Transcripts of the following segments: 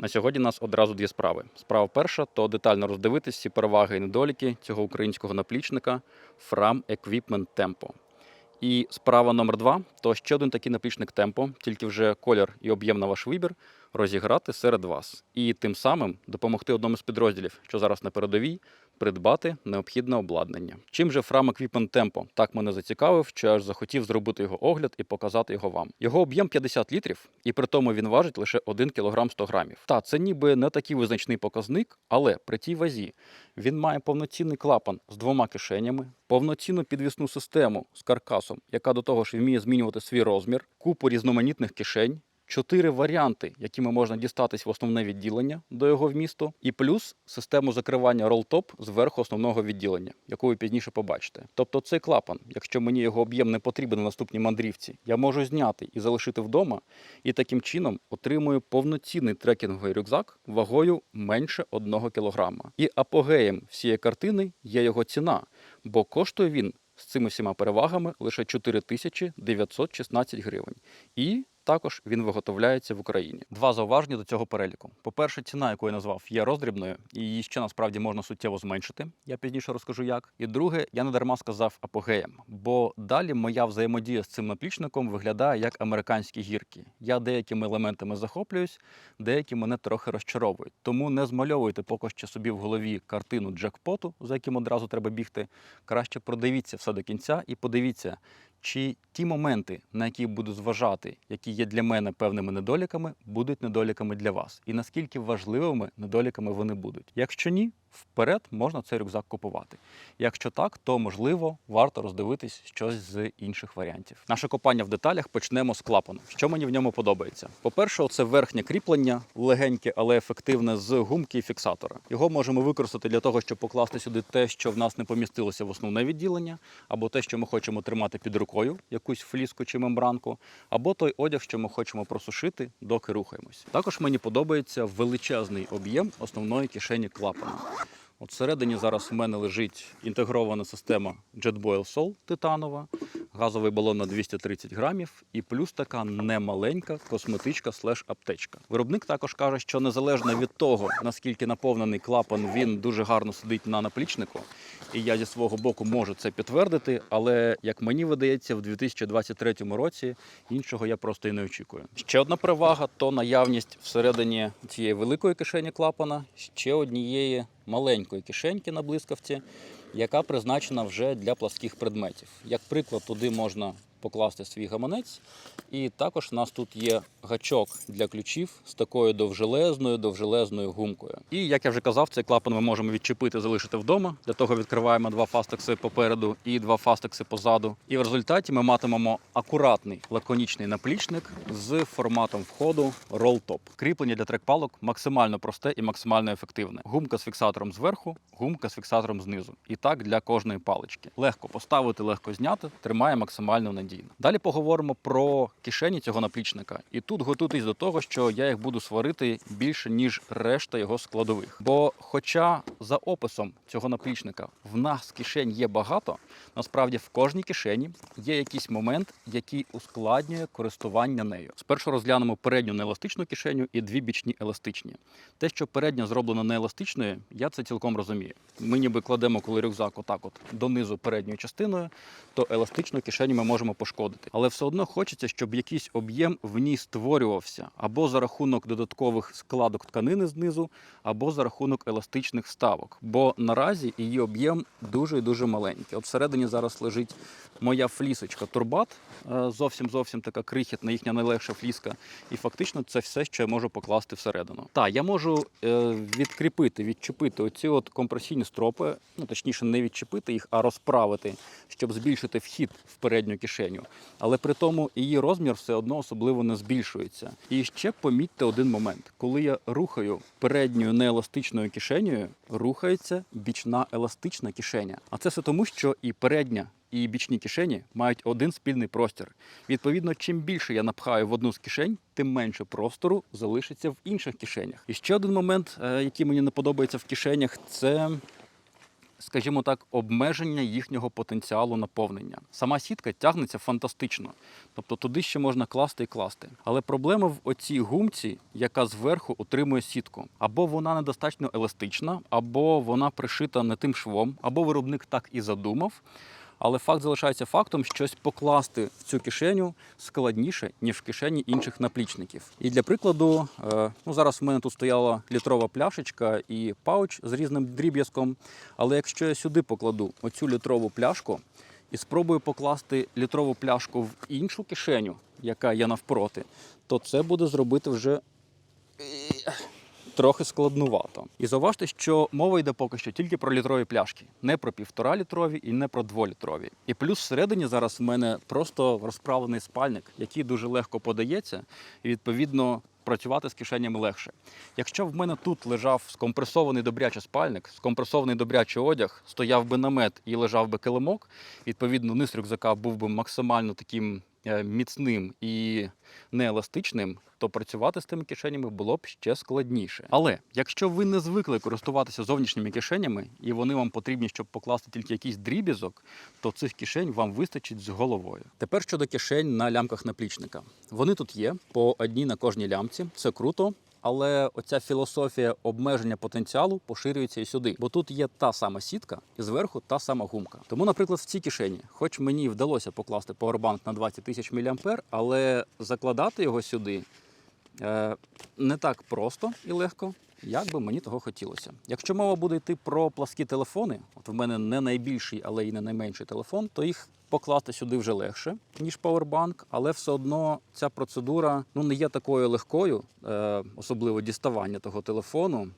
На сьогодні нас одразу дві справи. Справа перша то детально роздивитись всі переваги і недоліки цього українського наплічника Fram Equipment Tempo. І справа номер два то ще один такий наплічник Tempo, тільки вже колір і об'єм на ваш вибір розіграти серед вас. І тим самим допомогти одному з підрозділів, що зараз на передовій, придбати необхідне обладнання. Чим же Fram Equipment Tempo так мене зацікавив, що я аж захотів зробити його огляд і показати його вам. Його об'єм 50 літрів, і при тому він важить лише 1 кг 100 грамів. Та це ніби не такий визначний показник, але при тій вазі він має повноцінний клапан з двома кишенями, повноцінну підвісну систему з каркасом, яка до того ж вміє змінювати свій розмір, купу різноманітних кишень. Чотири варіанти, якими можна дістатись в основне відділення до його вмісту, і плюс систему закривання ролтоп зверху основного відділення, яку ви пізніше побачите. Тобто цей клапан, якщо мені його об'єм не потрібен на наступній мандрівці, я можу зняти і залишити вдома, і таким чином отримую повноцінний трекінговий рюкзак вагою менше 1 кг. І апогеєм всієї картини є його ціна, бо коштує він з цими всіма перевагами лише 4916 гривень. І також він виготовляється в Україні. Два зауваження до цього переліку. По-перше, ціна, яку я назвав, є роздрібною, і її ще насправді можна суттєво зменшити. Я пізніше розкажу як. І друге, я не дарма сказав апогеєм, бо далі моя взаємодія з цим наплічником виглядає як американські гірки. Я деякими елементами захоплююсь, деякі мене трохи розчаровують. Тому не змальовуйте поки що собі в голові картину джекпоту, за яким одразу треба бігти. Краще продивіться все до кінця і подивіться, чи ті моменти, на які буду зважати, які є для мене певними недоліками, будуть недоліками для вас, і наскільки важливими недоліками вони будуть. Якщо ні, вперед можна цей рюкзак купувати. Якщо так, то можливо варто роздивитись щось з інших варіантів. Наше копання в деталях почнемо з клапану. Що мені в ньому подобається? По-перше, це верхнє кріплення, легеньке, але ефективне з гумки і фіксатора. Його можемо використати для того, щоб покласти сюди те, що в нас не помістилося в основне відділення, або те, що ми хочемо тримати під рукою, якусь фліску чи мембранку, або той одяг, що ми хочемо просушити, доки рухаємось. Також мені подобається величезний об'єм основної кишені клапана. От всередині зараз в мене лежить інтегрована система JetBoil Sol титанова, газовий балон на 230 грамів і плюс така немаленька косметичка слеш аптечка. Виробник також каже, що незалежно від того, наскільки наповнений клапан, він дуже гарно сидить на наплічнику. І я зі свого боку можу це підтвердити, але як мені видається, в 2023 році іншого я просто і не очікую. Ще одна перевага то наявність всередині цієї великої кишені клапана ще однієї маленької кишеньки на блискавці, яка призначена вже для пласких предметів. Як приклад, туди можна покласти свій гаманець, і також у нас тут є гачок для ключів з такою довжелезною довжелезною гумкою. І як я вже казав, цей клапан ми можемо відчепити, залишити вдома. Для того відкриваємо два фастекси попереду і два фастекси позаду. І в результаті ми матимемо акуратний лаконічний наплічник з форматом входу Top. Кріплення для трекпалок максимально просте і максимально ефективне. Гумка з фіксатором зверху, гумка з фіксатором знизу. І так для кожної палички. Легко поставити, легко зняти, тримає максимально надійно. Далі поговоримо про кишені цього наплічника. І тут готуйтесь до того, що я їх буду сварити більше ніж решта його складових. Бо, хоча за описом цього наплічника в нас кишень є багато, насправді в кожній кишені є якийсь момент, який ускладнює користування нею. Спершу розглянемо передню нееластичну кишеню і дві бічні еластичні. Те, що передня зроблена нееластичною, я це цілком розумію. Ми ніби кладемо, коли рюкзак отак от донизу передньою частиною, то еластичну кишеню ми можемо пошкодити. Але все одно хочеться, щоб якийсь об'єм в ній створювався або за рахунок додаткових складок тканини знизу, або за рахунок еластичних вставок. Бо наразі її об'єм дуже і дуже маленький. От всередині зараз лежить моя флісочка турбат, е, зовсім зовсім така крихітна, їхня найлегша фліска. І фактично це все, що я можу покласти всередину. Так, я можу е, відкріпити, відчепити оці от компресійні стропи, ну точніше, не відчепити їх, а розправити, щоб збільшити вхід в передню кишеню. Але при тому її розмір все одно особливо не збільшується. І ще помітьте один момент: коли я рухаю передньою нееластичною кишенею, рухається бічна еластична кишеня. А це все тому, що і передня. І бічні кишені мають один спільний простір. Відповідно, чим більше я напхаю в одну з кишень, тим менше простору залишиться в інших кишенях. І ще один момент, е, який мені не подобається в кишенях, це скажімо так, обмеження їхнього потенціалу наповнення. Сама сітка тягнеться фантастично, тобто туди ще можна класти і класти. Але проблема в оцій гумці, яка зверху утримує сітку. Або вона недостатньо еластична, або вона пришита не тим швом, або виробник так і задумав. Але факт залишається фактом, щось покласти в цю кишеню складніше, ніж в кишені інших наплічників. І для прикладу, е, ну зараз в мене тут стояла літрова пляшечка і пауч з різним дріб'язком. Але якщо я сюди покладу оцю літрову пляшку і спробую покласти літрову пляшку в іншу кишеню, яка є навпроти, то це буде зробити вже трохи складнувато. І зауважте, що мова йде поки що тільки про літрові пляшки, не про півтора літрові і не про дволітрові. І плюс всередині зараз в мене просто розправлений спальник, який дуже легко подається, і відповідно. Працювати з кишенями легше. Якщо в мене тут лежав скомпресований добрячий спальник, скомпресований добрячий одяг, стояв би намет і лежав би килимок, відповідно, низ рюкзака був би максимально таким міцним і нееластичним, то працювати з тими кишенями було б ще складніше. Але якщо ви не звикли користуватися зовнішніми кишенями, і вони вам потрібні, щоб покласти тільки якийсь дріб'язок, то цих кишень вам вистачить з головою. Тепер щодо кишень на лямках наплічника. Вони тут є по одній на кожній лямці. Це круто. Але оця філософія обмеження потенціалу поширюється і сюди, бо тут є та сама сітка і зверху та сама гумка. Тому, наприклад, в цій кишені, хоч мені вдалося покласти поwerbank на 20 тисяч мА, але закладати його сюди е, не так просто і легко, як би мені того хотілося. Якщо мова буде йти про пласкі телефони, от в мене не найбільший, але і не найменший телефон, то їх покласти сюди вже легше, ніж павербанк, але все одно ця процедура ну не є такою легкою, е, особливо діставання того телефону.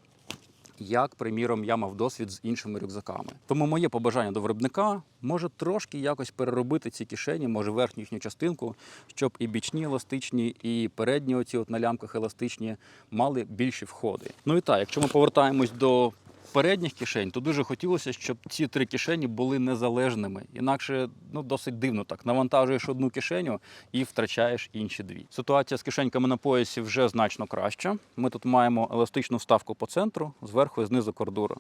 Як, приміром, я мав досвід з іншими рюкзаками. Тому моє побажання до виробника може трошки якось переробити ці кишені, може верхню їхню частинку, щоб і бічні еластичні, і передні оці от на лямках еластичні мали більші входи. Ну і так, якщо ми повертаємось до передніх кишень, то дуже хотілося, щоб ці три кишені були незалежними. Інакше ну досить дивно так. Навантажуєш одну кишеню і втрачаєш інші дві. Ситуація з кишеньками на поясі вже значно краща. Ми тут маємо еластичну вставку по центру, зверху і знизу кордура.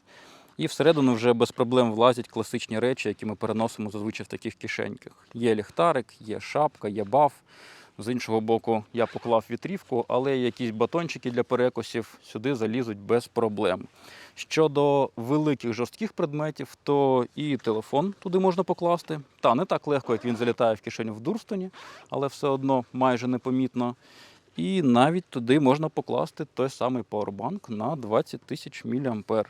І всередину вже без проблем влазять класичні речі, які ми переносимо зазвичай в таких кишеньках. Є ліхтарик, є шапка, є баф. З іншого боку, я поклав вітрівку, але якісь батончики для перекусів сюди залізуть без проблем. Щодо великих жорстких предметів, то і телефон туди можна покласти. Та не так легко, як він залітає в кишеню в Дурстоні, але все одно майже непомітно. І навіть туди можна покласти той самий пауербанк на 20 тисяч мА.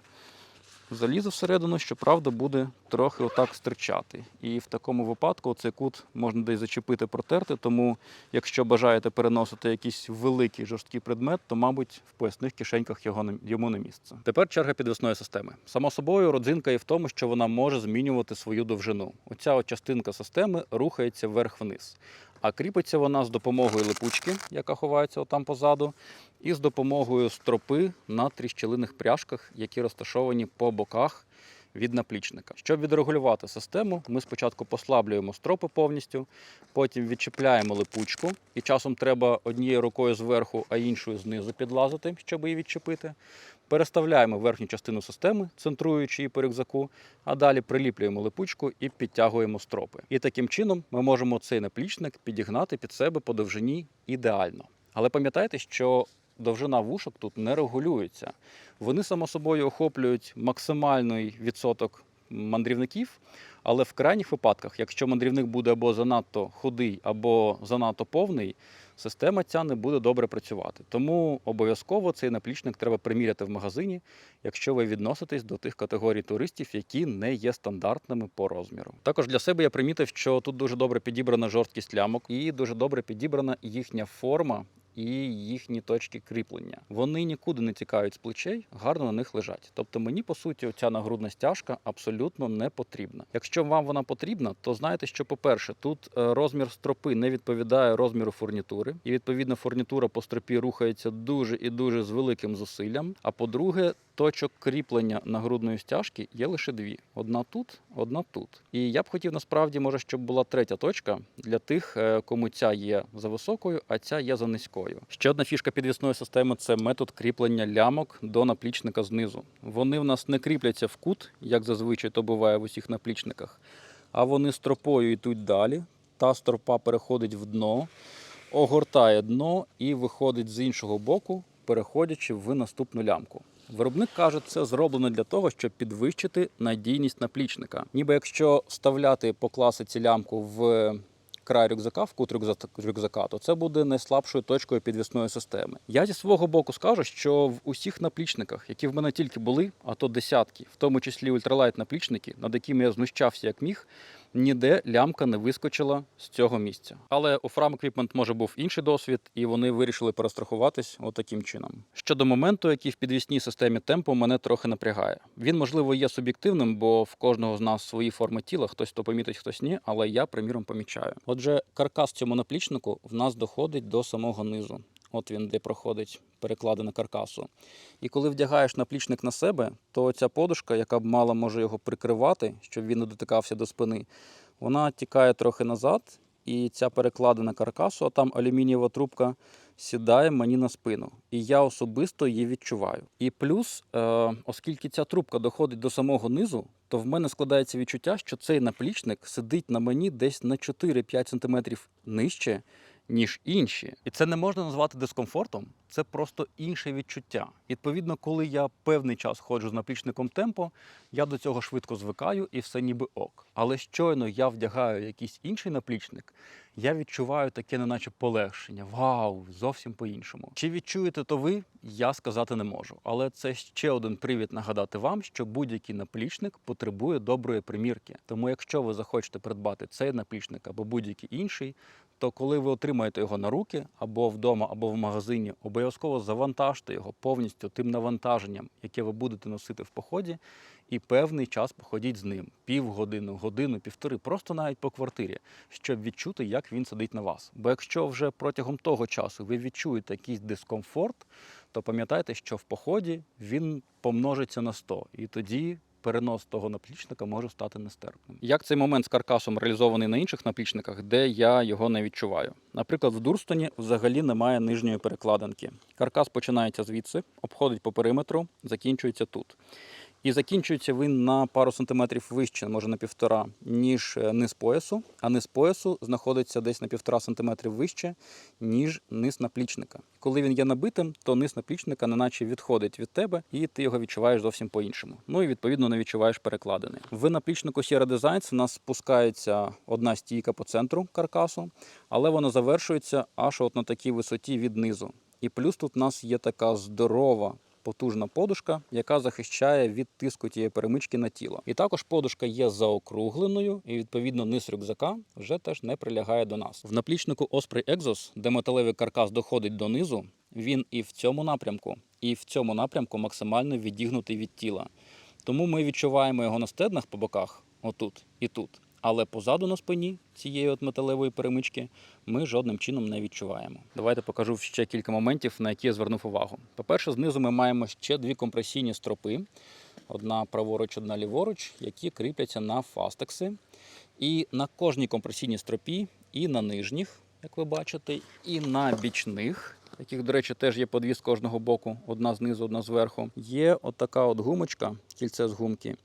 Залізо всередину, щоправда, буде трохи отак стирчати. І в такому випадку цей кут можна десь зачепити, протерти. Тому, якщо бажаєте переносити якийсь великий жорсткий предмет, то, мабуть, в поясних кишеньках його не- йому не місце. Тепер черга підвісної системи. Само собою, родзинка є в тому, що вона може змінювати свою довжину. Оця от частинка системи рухається вверх-вниз. А кріпиться вона з допомогою липучки, яка ховається отам позаду, і з допомогою стропи на тріщелиних пряжках, які розташовані по боках від наплічника. Щоб відрегулювати систему, ми спочатку послаблюємо стропи повністю, потім відчіпляємо липучку, і часом треба однією рукою зверху, а іншою знизу підлазити, щоб її відчепити. Переставляємо верхню частину системи, центруючи її по рюкзаку, а далі приліплюємо липучку і підтягуємо стропи. І таким чином ми можемо цей наплічник підігнати під себе по довжині ідеально. Але пам'ятайте, що довжина вушок тут не регулюється. Вони само собою охоплюють максимальний відсоток мандрівників, але в крайніх випадках, якщо мандрівник буде або занадто худий, або занадто повний, система ця не буде добре працювати. Тому обов'язково цей наплічник треба приміряти в магазині, якщо ви відноситесь до тих категорій туристів, які не є стандартними по розміру. Також для себе я примітив, що тут дуже добре підібрана жорсткість лямок і дуже добре підібрана їхня форма. І їхні точки кріплення. Вони нікуди не тікають з плечей, гарно на них лежать. Тобто мені, по суті, ця нагрудна стяжка абсолютно не потрібна. Якщо вам вона потрібна, то знайте, що, по-перше, тут е, розмір стропи не відповідає розміру фурнітури, і відповідно фурнітура по стропі рухається дуже і дуже з великим зусиллям. А по-друге, точок кріплення нагрудної стяжки є лише дві: одна тут, одна тут. І я б хотів насправді, може, щоб була третя точка для тих, е, кому ця є за високою, а ця є за низькою. Ще одна фішка підвісної системи це метод кріплення лямок до наплічника знизу. Вони в нас не кріпляться в кут, як зазвичай то буває в усіх наплічниках, а вони стропою йдуть далі. Та стропа переходить в дно, огортає дно і виходить з іншого боку, переходячи в наступну лямку. Виробник каже, це зроблено для того, щоб підвищити надійність наплічника. Ніби якщо вставляти по класиці лямку в край рюкзака, в кут рюкзака, то це буде найслабшою точкою підвісної системи. Я зі свого боку скажу, що в усіх наплічниках, які в мене тільки були, а то десятки, в тому числі ультралайт наплічники, над якими я знущався як міг, ніде лямка не вискочила з цього місця. Але у Fram Equipment може був інший досвід, і вони вирішили перестрахуватись отаким чином. Щодо моменту, який в підвісній системі темпу мене трохи напрягає. Він, можливо, є суб'єктивним, бо в кожного з нас свої форми тіла, хтось то помітить, хтось ні, але я, приміром, помічаю. Отже, каркас цьому наплічнику в нас доходить до самого низу. От він де проходить перекладина каркасу. І коли вдягаєш наплічник на себе, то ця подушка, яка б мала може його прикривати, щоб він не дотикався до спини, вона тікає трохи назад, і ця перекладина каркасу, а там алюмінієва трубка, сідає мені на спину. І я особисто її відчуваю. І плюс, е, оскільки ця трубка доходить до самого низу, то в мене складається відчуття, що цей наплічник сидить на мені десь на 4-5 см нижче, ніж інші. І це не можна назвати дискомфортом, це просто інше відчуття. Відповідно, коли я певний час ходжу з наплічником темпо, я до цього швидко звикаю і все ніби ок. Але щойно я вдягаю якийсь інший наплічник, я відчуваю таке, неначе полегшення. Вау, зовсім по-іншому. Чи відчуєте то ви? Я сказати не можу. Але це ще один привід нагадати вам, що будь-який наплічник потребує доброї примірки. Тому, якщо ви захочете придбати цей наплічник або будь-який інший, то коли ви отримаєте його на руки або вдома, або в магазині, обов'язково завантажте його повністю тим навантаженням, яке ви будете носити в поході, і певний час походіть з ним півгодини, годину, півтори, просто навіть по квартирі, щоб відчути, як він сидить на вас. Бо якщо вже протягом того часу ви відчуєте якийсь дискомфорт, то пам'ятайте, що в поході він помножиться на 100, і тоді перенос того наплічника може стати нестерпним. Як цей момент з каркасом реалізований на інших наплічниках, де я його не відчуваю? Наприклад, в Дурстоні взагалі немає нижньої перекладинки. Каркас починається звідси, обходить по периметру, закінчується тут. І закінчується він на пару сантиметрів вище, може на півтора, ніж е, низ поясу, а низ поясу знаходиться десь на півтора сантиметрів вище, ніж низ наплічника. Коли він є набитим, то низ наплічника неначе відходить від тебе, і ти його відчуваєш зовсім по-іншому. Ну і відповідно не відчуваєш перекладини. В наплічнику Sierra Designs в нас спускається одна стійка по центру каркасу, але вона завершується аж от на такій висоті від низу. І плюс тут у нас є така здорова потужна подушка, яка захищає від тиску тієї перемички на тіло. І також подушка є заокругленою, і відповідно низ рюкзака вже теж не прилягає до нас. В наплічнику Osprey Exos, де металевий каркас доходить до низу, він і в цьому напрямку, і в цьому напрямку максимально відігнутий від тіла. Тому ми відчуваємо його на стеднах по боках, отут і тут. Але позаду на спині цієї от металевої перемички ми жодним чином не відчуваємо. Давайте покажу ще кілька моментів, на які я звернув увагу. По-перше, знизу ми маємо ще дві компресійні стропи: одна праворуч, одна ліворуч, які кріпляться на фастекси. І на кожній компресійній стропі, і на нижніх, як ви бачите, і на бічних, яких, до речі, теж є по дві з кожного боку, одна знизу, одна зверху. Є отака от гумочка, кільце з гумки,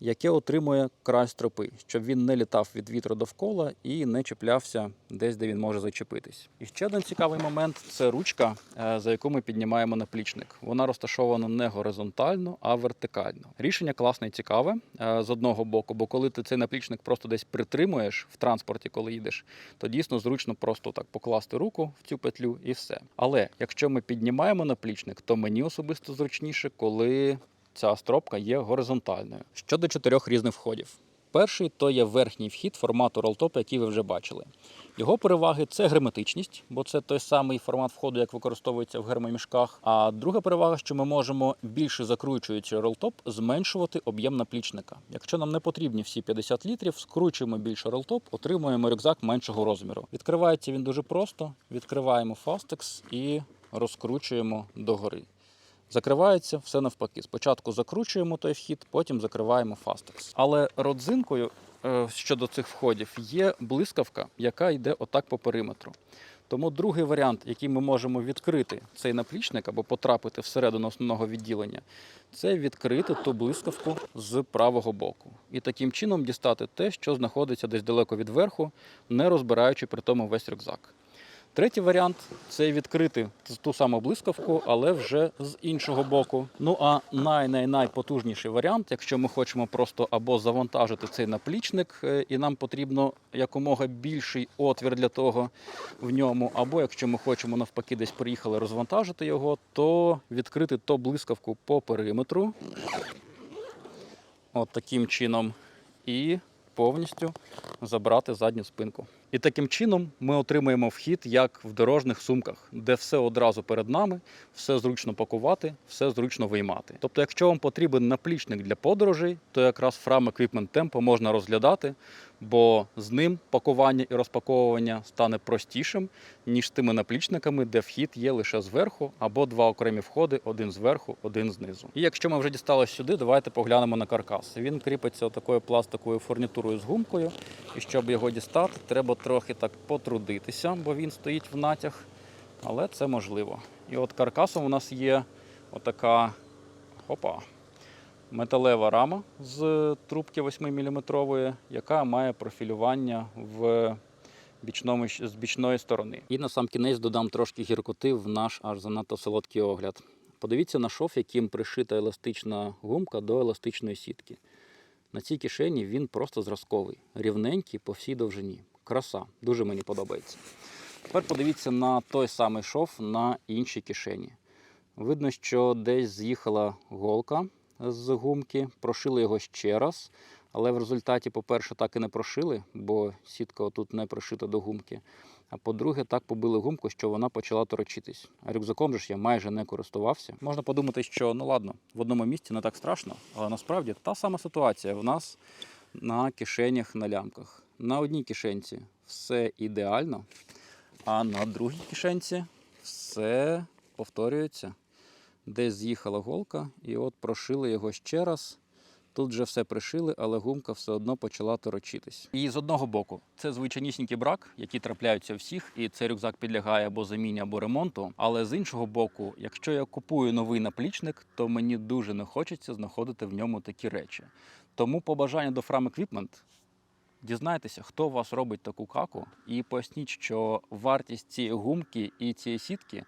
яке отримує край стропи, щоб він не літав від вітру довкола і не чіплявся десь, де він може зачепитись. І ще один цікавий момент це ручка, е, за яку ми піднімаємо наплічник. Вона розташована не горизонтально, а вертикально. Рішення класне і цікаве е, з одного боку, бо коли ти цей наплічник просто десь притримуєш в транспорті, коли їдеш, то дійсно зручно просто так покласти руку в цю петлю і все. Але якщо ми піднімаємо наплічник, то мені особисто зручніше, коли ця стропка є горизонтальною. Щодо чотирьох різних входів. Перший то є верхній вхід формату ролтоп, який ви вже бачили. Його переваги це герметичність, бо це той самий формат входу, як використовується в гермомішках. А друга перевага, що ми можемо більше закручуючи ролтоп, зменшувати об'єм наплічника. Якщо нам не потрібні всі 50 літрів, скручуємо більше ролтоп, отримуємо рюкзак меншого розміру. Відкривається він дуже просто. Відкриваємо фастекс і розкручуємо догори. Закривається все навпаки. Спочатку закручуємо той вхід, потім закриваємо фастекс. Але родзинкою е, щодо цих входів є блискавка, яка йде отак по периметру. Тому другий варіант, який ми можемо відкрити цей наплічник або потрапити всередину основного відділення, це відкрити ту блискавку з правого боку. І таким чином дістати те, що знаходиться десь далеко від верху, не розбираючи при тому весь рюкзак. Третій варіант це відкрити ту саму блискавку, але вже з іншого боку. Ну а най-най-найпотужніший варіант, якщо ми хочемо просто або завантажити цей наплічник, е, і нам потрібно якомога більший отвір для того в ньому, або якщо ми хочемо навпаки десь приїхали розвантажити його, то відкрити то блискавку по периметру. От таким чином. І повністю забрати задню спинку. І таким чином ми отримаємо вхід як в дорожніх сумках, де все одразу перед нами, все зручно пакувати, все зручно виймати. Тобто, якщо вам потрібен наплічник для подорожей, то якраз Fram Equipment Tempo можна розглядати, бо з ним пакування і розпаковування стане простішим, ніж тими наплічниками, де вхід є лише зверху, або два окремі входи: один зверху, один знизу. І якщо ми вже дісталися сюди, давайте поглянемо на каркас. Він кріпиться такою пластиковою фурнітурою з гумкою. І щоб його дістати, треба трохи так потрудитися, бо він стоїть в натяг. Але це можливо. І от каркасом у нас є отака опа, металева рама з трубки 8-мм, яка має профілювання в бічному, з бічної сторони. І на сам кінець додам трошки гіркоти в наш аж занадто солодкий огляд. Подивіться на шов, яким пришита еластична гумка до еластичної сітки. На цій кишені він просто зразковий, рівненький по всій довжині. Краса, дуже мені подобається. Тепер подивіться на той самий шов на іншій кишені. Видно, що десь з'їхала голка з гумки, прошили його ще раз. Але в результаті, по-перше, так і не прошили, бо сітка отут не прошита до гумки. А по-друге, так побили гумку, що вона почала торочитись. А рюкзаком же ж я майже не користувався. Можна подумати, що ну ладно, в одному місці не так страшно, але насправді та сама ситуація в нас на кишенях на лямках. На одній кишенці все ідеально, а на другій кишенці все повторюється. Десь з'їхала голка, і от прошили його ще раз. Тут вже все пришили, але гумка все одно почала торочитись. І з одного боку, це звичайнісінький брак, які трапляються всіх, і цей рюкзак підлягає або заміні, або ремонту. Але з іншого боку, якщо я купую новий наплічник, то мені дуже не хочеться знаходити в ньому такі речі. Тому побажання до Fram Equipment Дізнайтеся, хто у вас робить таку каку, і поясніть, що вартість цієї гумки і цієї сітки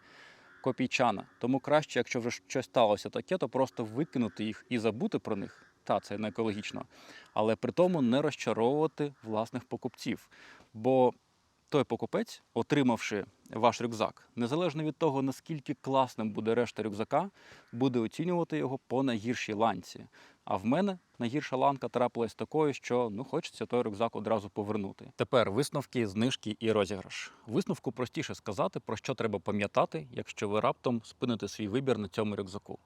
копійчана. Тому краще, якщо вже щось сталося таке, то просто викинути їх і забути про них. Та це не екологічно, але при тому не розчаровувати власних покупців. Бо той покупець, отримавши ваш рюкзак, незалежно від того, наскільки класним буде решта рюкзака, буде оцінювати його по найгіршій ланці. А в мене найгірша ланка трапилась такою, що ну хочеться той рюкзак одразу повернути. Тепер висновки, знижки і розіграш. Висновку простіше сказати, про що треба пам'ятати, якщо ви раптом спините свій вибір на цьому рюкзаку.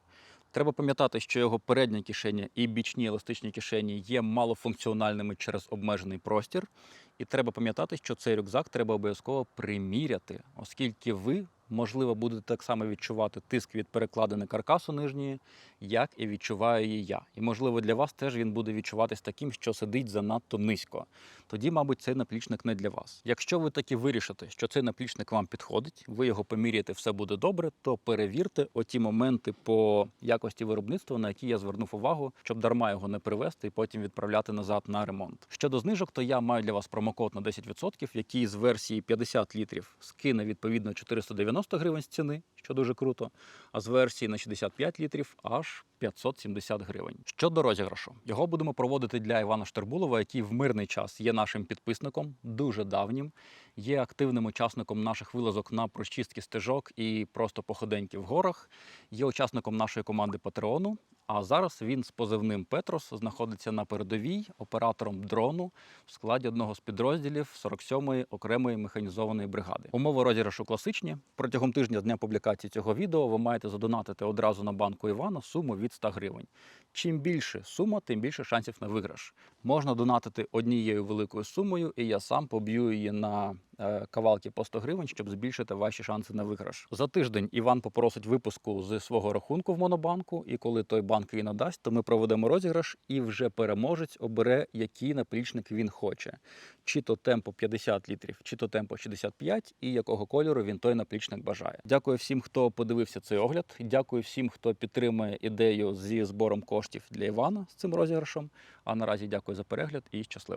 Треба пам'ятати, що його передня кишеня і бічні еластичні кишені є малофункціональними через обмежений простір. І треба пам'ятати, що цей рюкзак треба обов'язково приміряти, оскільки ви, можливо, будете так само відчувати тиск від перекладини каркасу нижньої, як і відчуваю її я. І, можливо, для вас теж він буде відчуватись таким, що сидить занадто низько. Тоді, мабуть, цей наплічник не для вас. Якщо ви таки вирішите, що цей наплічник вам підходить, ви його поміряєте, все буде добре, то перевірте оті моменти по якості виробництва, на які я звернув увагу, щоб дарма його не привезти і потім відправляти назад на ремонт. Щодо знижок, то я маю для вас промокод на 10%, який з версії 50 літрів скине відповідно 490 гривень з ціни, що дуже круто. А з версії на 65 літрів аж 570 гривень. Щодо розіграшу, його будемо проводити для Івана Штербулова, який в мирний час є нашим підписником, дуже давнім, є активним учасником наших вилазок на прочистки стежок і просто походеньки в горах, є учасником нашої команди Патреону. А зараз він з позивним Петрос знаходиться на передовій оператором дрону в складі одного з підрозділів 47-ї окремої механізованої бригади. Умови розіграшу класичні. Протягом тижня з дня публікації цього відео ви маєте задонатити одразу на банку Івана суму від 100 гривень. Чим більше сума, тим більше шансів на виграш. Можна донатити однією великою сумою, і я сам поб'ю її на кавалки по 100 гривень, щоб збільшити ваші шанси на виграш. За тиждень Іван попросить випуску з свого рахунку в монобанку, і коли той банк її надасть, то ми проведемо розіграш, і вже переможець обере, який наплічник він хоче. Чи то темпо 50 літрів, чи то темпо 65, і якого кольору він той наплічник бажає. Дякую всім, хто подивився цей огляд. Дякую всім, хто підтримує ідею зі збором коштів для Івана з цим розіграшем. А наразі дякую за перегляд і щасливо.